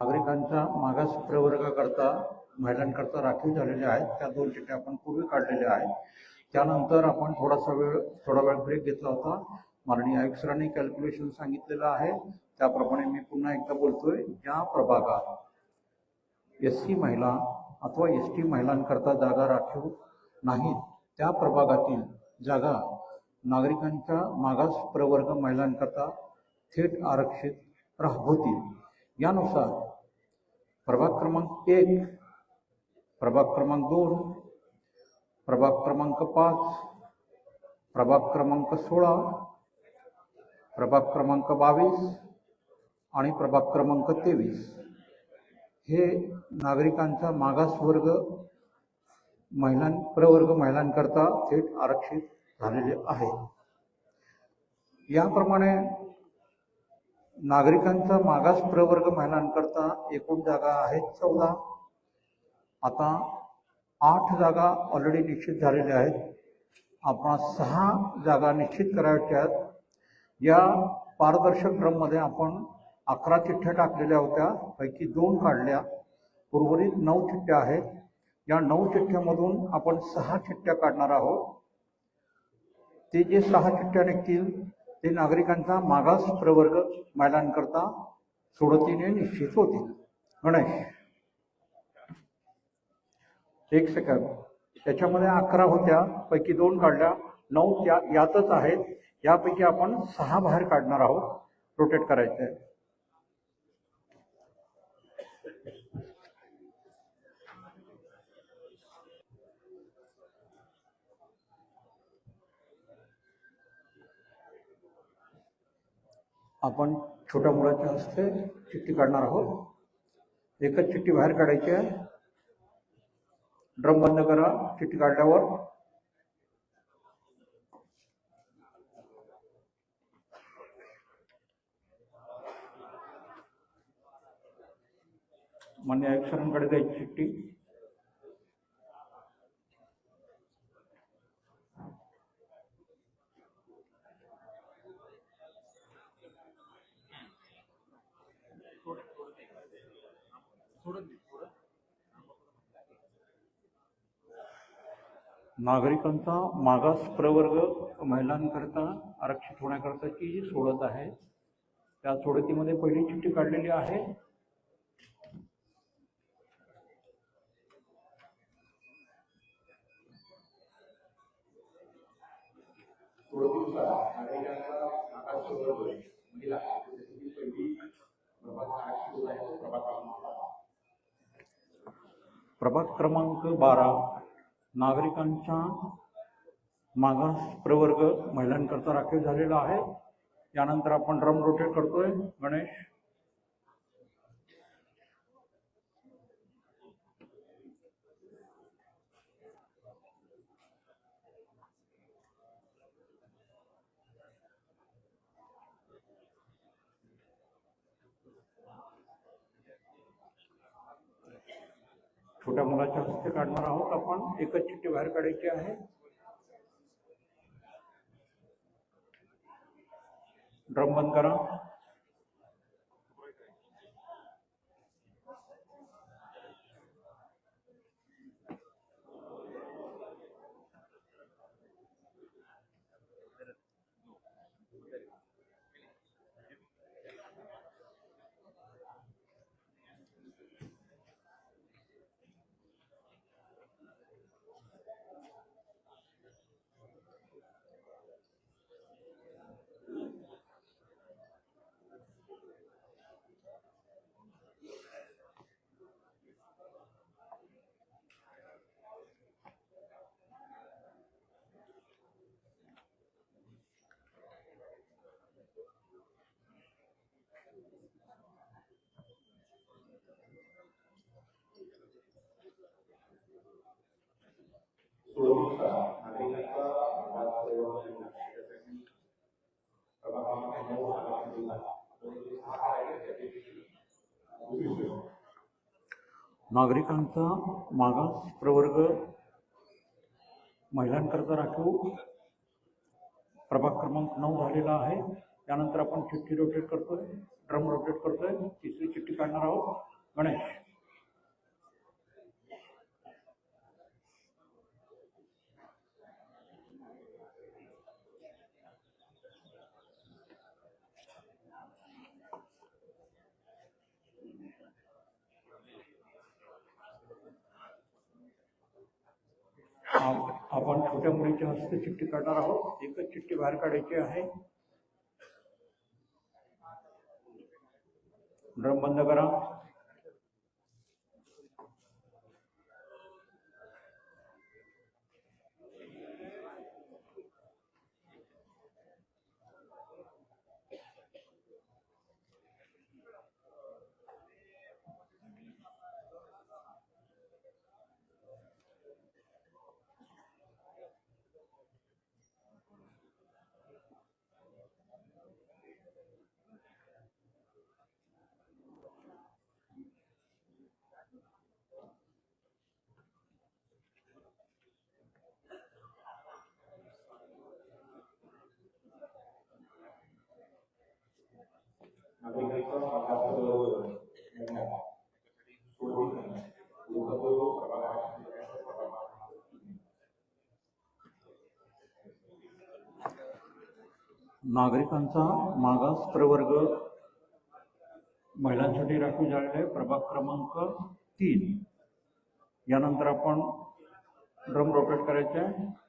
नागरिकांच्या मागास प्रवर्गाकरता महिलांकरता राखीव झालेल्या आहेत. त्या दोन चिठ्ठ्या आपण पूर्वी काढलेल्या आहेत. त्यानंतर आपण थोडासा वेळ थोडा वेळ ब्रेक घेतला होता. माननीय आयुक्त सरांनी कॅल्क्युलेशन सांगितलेलं आहे. त्याप्रमाणे मी पुन्हा एकदा बोलतोय. ज्या प्रभागात एस सी महिला अथवा एस टी महिलांकरता जागा राखीव नाहीत त्या प्रभागातील जागा नागरिकांच्या मागास प्रवर्ग महिलांकरता थेट आरक्षित राह होतील यानुसार प्रभाग क्रमांक एक प्रभाग क्रमांक दोन प्रभाग क्रमांक पाच प्रभाग क्रमांक सोळा प्रभाग क्रमांक बावीस आणि प्रभाग क्रमांक तेवीस. हे नागरिकांचा मागासवर्ग महिलां प्रवर्ग महिलांकरता थेट आरक्षित झालेले आहे. याप्रमाणे नागरिकांचा मागास प्रवर्ग महिलांकरता एकूण जागा आहेत चौदा. आता आठ जागा ऑलरेडी निश्चित झालेल्या आहेत. आपण सहा जागा निश्चित करायच्या आहेत. या पारदर्शक क्रममध्ये आपण अकरा चिठ्ठ्या टाकलेल्या होत्या. पैकी दोन काढल्या. उर्वरित नऊ चिठ्ठ्या आहेत. या नऊ चिठ्ठ्यामधून आपण सहा चिठ्ठ्या काढणार आहोत. ते जे सहा चिठ्ठ्या निघतील ते नागरिकांचा मागास प्रवर्ग महिलांकरता सोडतीने निश्चित होतील. गणेश. एक सेकंद त्याच्यामध्ये अकरा होत्या पैकी दोन काढल्या. नऊ त्या यातच आहेत. यापैकी आपण सहा बाहेर काढणार आहोत. रोटेट करायचं आहे आपण छोट्या मुलाच्या हस्ते चिठ्ठी काढणार आहोत. एकच चिठ्ठी बाहेर काढायची आहे. ड्रम बंद करा चिठ्ठी काढल्यावर. मान्य आयुक्त द्यायची चिठ्ठी. नागरिकांचा मागास प्रवर्ग महिलांकरता आरक्षित होण्याकरताची जी सोडत आहे त्या सोडतीमध्ये पहिली चिठ्ठी काढलेली आहे. प्रभाग क्रमांक बारा नागरिकांच्या मागास प्रवर्ग महिलांकरता राखीव झालेला आहे. यानंतर आपण ड्रम रोटेट करतोय. गणेश. छोट्या मुलाच्या हस्ते काढणार आहोत आपण. एकच चिठ्ठी बाहेर काढायची आहे. ड्रम बंद करा. नागरिकांचा मागास प्रवर्ग महिलांकरता राखीव प्रभाग क्रमांक नऊ झालेला आहे. त्यानंतर आपण चिठ्ठी रोटेट करतोय ड्रम रोटेट करतोय तिसरी चिठ्ठी काढणार आहोत. गणेश. आपण छोट्या मुलीच्या हस्ते चिठ्ठी काढणार आहोत. एकच चिठ्ठी बाहेर काढायची आहे. ड्रम बंद करा. नागरिकांचा मागास प्रवर्ग महिलांसाठी राखीव झालेला आहे. प्रभाग क्रमांक तीन. यानंतर आपण ड्रम रोटेट करायचे आहे.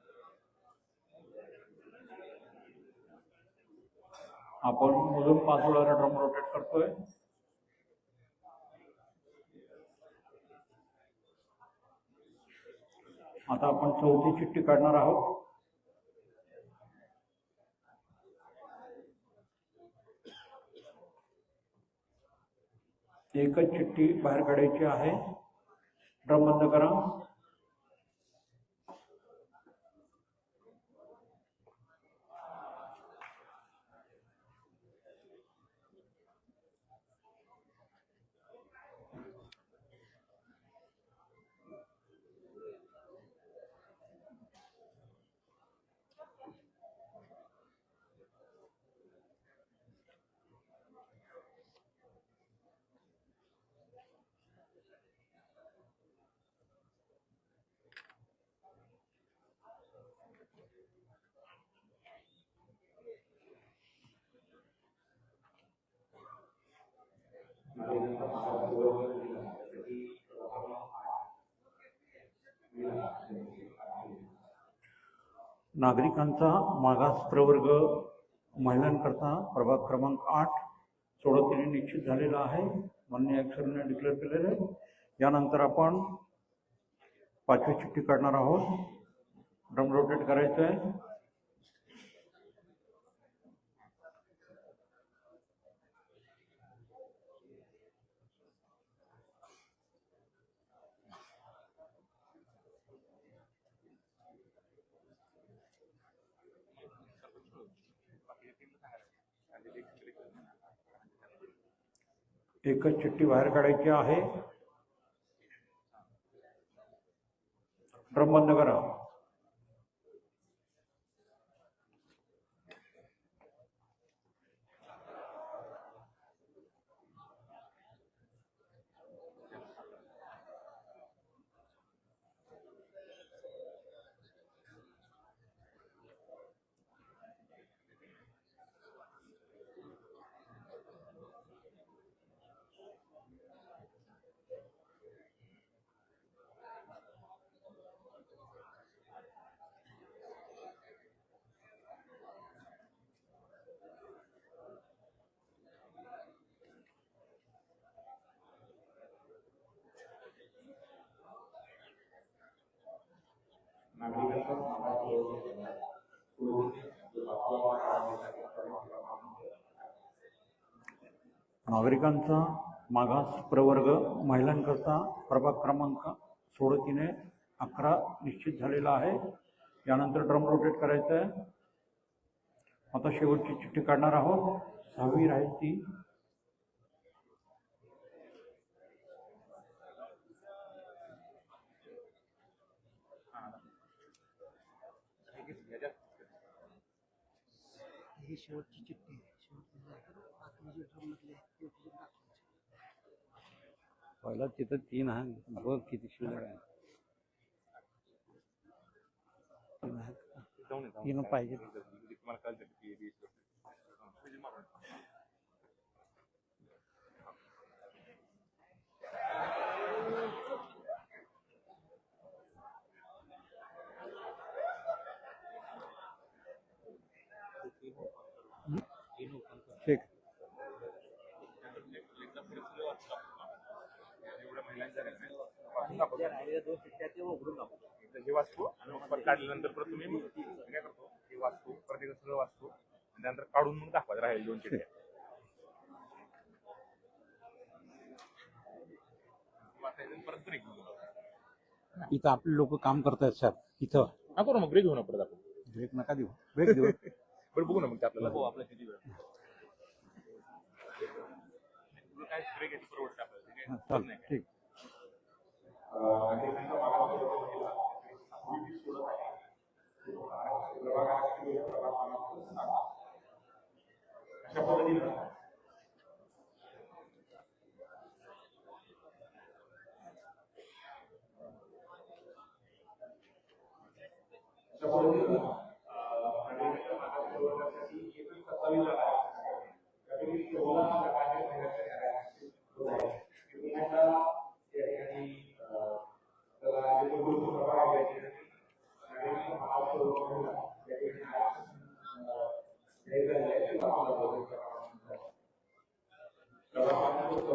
आपण मधून पाच वेळा ड्रम रोटेट करतोय. आता आपण चौथी चिठ्ठी काढणार आहोत. एकच चिठ्ठी बाहेर काढायची आहे. ड्रम बंद करा. नागरिकांचा मागास प्रवर्ग महिलांकरता प्रभाग क्रमांक आठ सोडतीने निश्चित झालेला आहे. मान्य अक्षरने डिक्लेअर केलेलं. आहे यानंतर आपण पाचवी चिठ्ठी काढणार आहोत. ड्रम रोटेट करायचं आहे एकच चिठ्ठी बाहेर काढायची आहे. नागरिकांचा मागास प्रवर्ग महिलांकरता प्रभाग क्रमांक सोडतीने अकरा निश्चित झालेला आहे. यानंतर ड्रम रोटेट करायचं आहे आता शेवटची चिठ्ठी काढणार आहोत. सहावी राहील ती. ही शेवटची चिठ्ठी आहे. पहिला तिथं तीन आहे. बघ किती शिल्लक आहे. तीन आहेत का? तीन पाहिजे. ठीक. हे वाचतो आणि मग परत काढल्यानंतर परत तुम्ही मी काय करतो? हे वाचतो परत एकदा सगळं वाचतो आणि त्यानंतर काढून मग दाखवा राहील दोन चिठ्ठ्या वाचायचं परत ब्रेक इथं आपले लोक काम करतायत सर इथं. हा करू मग ब्रेक घेऊ ना परत आपण ब्रेक नका देऊ. ब्रेक देऊ. बरं बघू ना मग ते आपल्याला. हो आपल्या किती वेळ. काय ब्रेक आहे? ते हा, चालेल नाही काय. ठीक. अशा पद्धतीनं.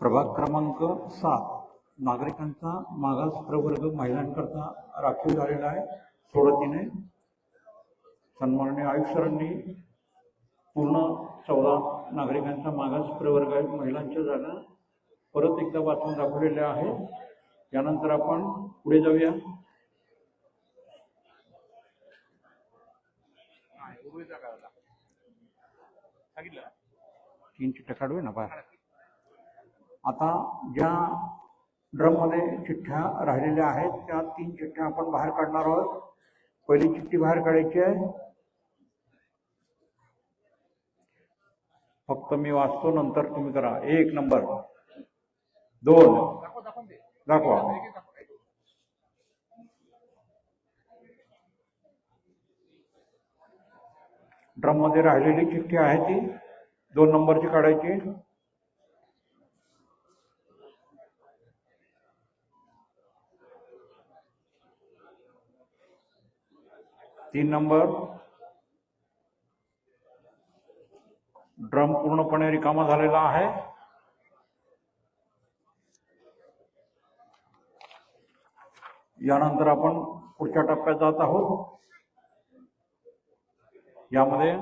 प्रभाग क्रमांक सात. नागरिकांचा मागास प्रवर्ग महिलांकरता राखीव झालेला आहे. सोडतीने सन्माननीय आयुक्तरांनी पूर्ण चौदा नागरिकांचा मागास प्रवर्ग आहे. महिलांच्या जागा परत एकदा वाचून दाखवलेल्या आहेत. यानंतर आपण पुढे जाऊया हा, उर्वरित जागा होता. सांगितलं ना? तीन चिठ्ठ्या काढूया ना बाहेर आता ज्या ड्रममध्ये चिठ्ठ्या राहिलेल्या आहेत त्या तीन चिठ्ठ्या आपण बाहेर काढणार आहोत. पहिली चिठ्ठी बाहेर काढायची आहे. फक्त मी वाचतो नंतर तुम्ही करा. एक नंबर. दोन. दाखवा. ड्रममध्ये राहिलेली चिठ्ठी आहे ती. दोन नंबरची काढायची. तीन नंबर. ड्रम पूर्णपणे रिकामा झालेला आहे. यानंतर आपण पुढच्या टप्प्यात जात आहोत. यामध्ये